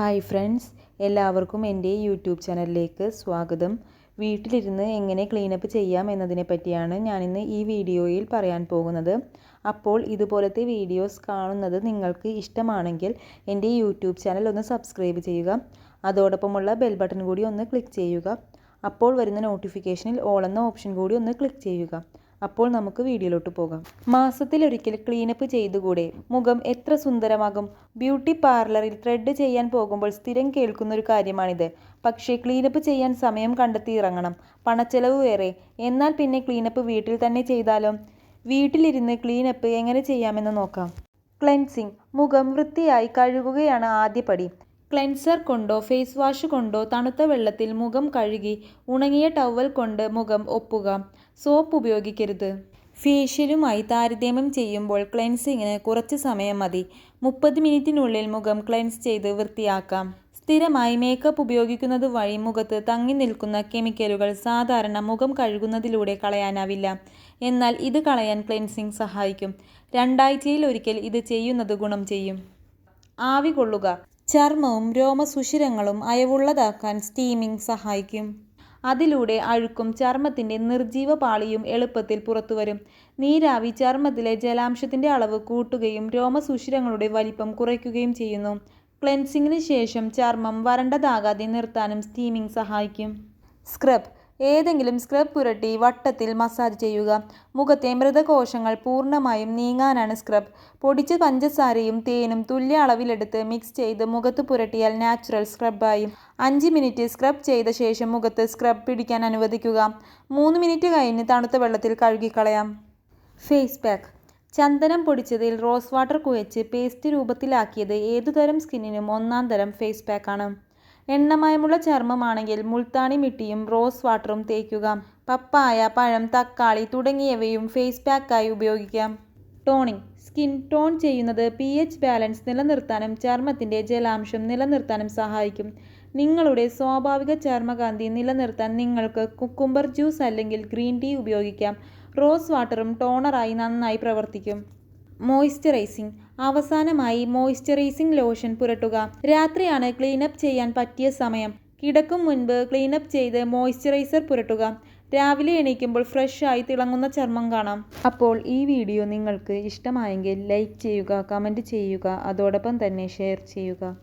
Hi friends എല്ലാവർക്കും എന്റെ YouTube ചാനലിലേക്ക് സ്വാഗതം. വീട്ടിലിരുന്ന് എങ്ങനെ ക്ലീനപ്പ് ചെയ്യാം എന്നതിനെ പറ്റിയാണ് ഞാനിന്ന് ഈ വീഡിയോയിൽ പറയാൻ പോകുന്നത്. അപ്പോൾ ഇതുപോലത്തെ വീഡിയോസ് കാണുന്നത് നിങ്ങൾക്ക് ഇഷ്ടമാണെങ്കിൽ എന്റെ യൂട്യൂബ് ചാനൽ ഒന്ന് സബ്സ്ക്രൈബ് ചെയ്യുക. അതോടൊപ്പമുള്ള ബെൽ ബട്ടൺ കൂടി ഒന്ന് ക്ലിക്ക് ചെയ്യുക. അപ്പോൾ വരുന്ന നോട്ടിഫിക്കേഷനിൽ ഓൾ എന്ന ഓപ്ഷൻ കൂടി ഒന്ന് ക്ലിക്ക് ചെയ്യുക. അപ്പോൾ നമുക്ക് വീഡിയോയിലോട്ട് പോകാം. മാസത്തിലൊരിക്കൽ ക്ലീനപ്പ് ചെയ്തുകൂടെ? മുഖം എത്ര സുന്ദരമാകും? ബ്യൂട്ടി പാർലറിൽ ത്രെഡ് ചെയ്യാൻ പോകുമ്പോൾ സ്ഥിരം കേൾക്കുന്ന ഒരു കാര്യമാണിത്. പക്ഷേ ക്ലീനപ്പ് ചെയ്യാൻ സമയം കണ്ടെത്തി ഇറങ്ങണം. പണച്ചെലവ് വേറെ. എന്നാൽ പിന്നെ ക്ലീനപ്പ് വീട്ടിൽ തന്നെ ചെയ്താലോ? വീട്ടിലിരുന്ന് ക്ലീനപ്പ് എങ്ങനെ ചെയ്യാമെന്ന് നോക്കാം. ക്ലെൻസിങ് മുഖം വൃത്തിയായി കഴുകുകയാണ് ആദ്യ പടി. ക്ലെൻസർ കൊണ്ടോ ഫേസ് വാഷ് കൊണ്ടോ തണുത്ത വെള്ളത്തിൽ മുഖം കഴുകി ഉണങ്ങിയ ടവൽ കൊണ്ട് മുഖം ഒപ്പുക. സോപ്പ് ഉപയോഗിക്കരുത്. ഫേഷ്യലുമായി താരതമ്യം ചെയ്യുമ്പോൾ ക്ലെൻസിങ്ങിന് കുറച്ച് സമയം മതി. മുപ്പത് മിനിറ്റിനുള്ളിൽ മുഖം ക്ലെൻസ് ചെയ്ത് വൃത്തിയാക്കാം. സ്ഥിരമായി മേക്കപ്പ് ഉപയോഗിക്കുന്നത് വഴി മുഖത്ത് തങ്ങി നിൽക്കുന്ന കെമിക്കലുകൾ സാധാരണ മുഖം കഴുകുന്നതിലൂടെ കളയാനാവില്ല. എന്നാൽ ഇത് കളയാൻ ക്ലെൻസിങ് സഹായിക്കും. രണ്ടാഴ്ചയിൽ ഒരിക്കൽ ഇത് ചെയ്യുന്നത് ഗുണം ചെയ്യും. ആവി കൊള്ളുക. ചർമ്മവും രോമസുഷിരങ്ങളും അയവുള്ളതാക്കാൻ സ്റ്റീമിംഗ് സഹായിക്കും. അതിലൂടെ അഴുക്കും ചർമ്മത്തിന്റെ നിർജീവ പാളിയും എളുപ്പത്തിൽ പുറത്തുവരും. നീരാവി ചർമ്മത്തിലെ ജലാംശത്തിന്റെ അളവ് കൂട്ടുകയും രോമസുഷിരങ്ങളുടെ വലിപ്പം കുറയ്ക്കുകയും ചെയ്യുന്നു. ക്ലെൻസിങ്ങിന് ശേഷം ചർമ്മം വരണ്ടതാകാതെ നിർത്താനും സ്റ്റീമിംഗ് സഹായിക്കും. സ്ക്രബ് ഏതെങ്കിലും സ്ക്രബ് പുരട്ടി വട്ടത്തിൽ മസാജ് ചെയ്യുക. മുഖത്തെ മൃതകോശങ്ങൾ പൂർണമായും നീങ്ങാനാണ് സ്ക്രബ് പൊടിച്ച പഞ്ചസാരയും തേനും തുല്യ അളവിലെടുത്ത് മിക്സ് ചെയ്ത് മുഖത്ത് പുരട്ടിയാൽ നാച്ചുറൽ സ്ക്രബായി അഞ്ച് മിനിറ്റ് സ്ക്രബ് ചെയ്ത ശേഷം മുഖത്ത് സ്ക്രബ് പിടിക്കാൻ അനുവദിക്കുക. മൂന്ന് മിനിറ്റ് കഴിഞ്ഞ് തണുത്ത വെള്ളത്തിൽ കഴുകിക്കളയാം. ഫേസ് പാക്ക് ചന്ദനം പൊടിച്ചതിൽ റോസ് വാട്ടർ കുഴച്ച് പേസ്റ്റ് രൂപത്തിലാക്കിയത് ഏതുതരം സ്കിന്നിനും ഒന്നാം തരം ഫേസ് പാക്കാണ് എണ്ണമയമുള്ള ചർമ്മമാണെങ്കിൽ മുൾത്താണി മിട്ടിയും റോസ് വാട്ടറും തേക്കുക. പപ്പായ പഴം തക്കാളി തുടങ്ങിയവയും ഫേസ് പാക്കായി ഉപയോഗിക്കാം. ടോണിംഗ്. സ്കിൻ ടോൺ ചെയ്യുന്നത് പി എച്ച് ബാലൻസ് നിലനിർത്താനും ചർമ്മത്തിന്റെ ജലാംശം നിലനിർത്താനും സഹായിക്കും. നിങ്ങളുടെ സ്വാഭാവിക ചർമ്മകാന്തി നിലനിർത്താൻ നിങ്ങൾക്ക് കുക്കുംബർ ജ്യൂസ് അല്ലെങ്കിൽ ഗ്രീൻ ടീ ഉപയോഗിക്കാം. റോസ് വാട്ടറും ടോണറായി നന്നായി പ്രവർത്തിക്കും. മോയ്സ്ചറൈസിംഗ്. അവസാനമായി മോയ്സ്ചറൈസിംഗ് ലോഷൻ പുരട്ടുക. രാത്രിയാണ് ക്ലീനപ്പ് ചെയ്യാൻ പറ്റിയ സമയം. കിടക്കും മുൻപ് ക്ലീനപ്പ് ചെയ്ത് മോയ്സ്ചറൈസർ പുരട്ടുക. രാവിലെ എണീക്കുമ്പോൾ ഫ്രഷായി തിളങ്ങുന്ന ചർമ്മം കാണാം. അപ്പോൾ ഈ വീഡിയോ നിങ്ങൾക്ക് ഇഷ്ടമായെങ്കിൽ ലൈക്ക് ചെയ്യുക കമന്റ് ചെയ്യുക അതോടൊപ്പം തന്നെ ഷെയർ ചെയ്യുക.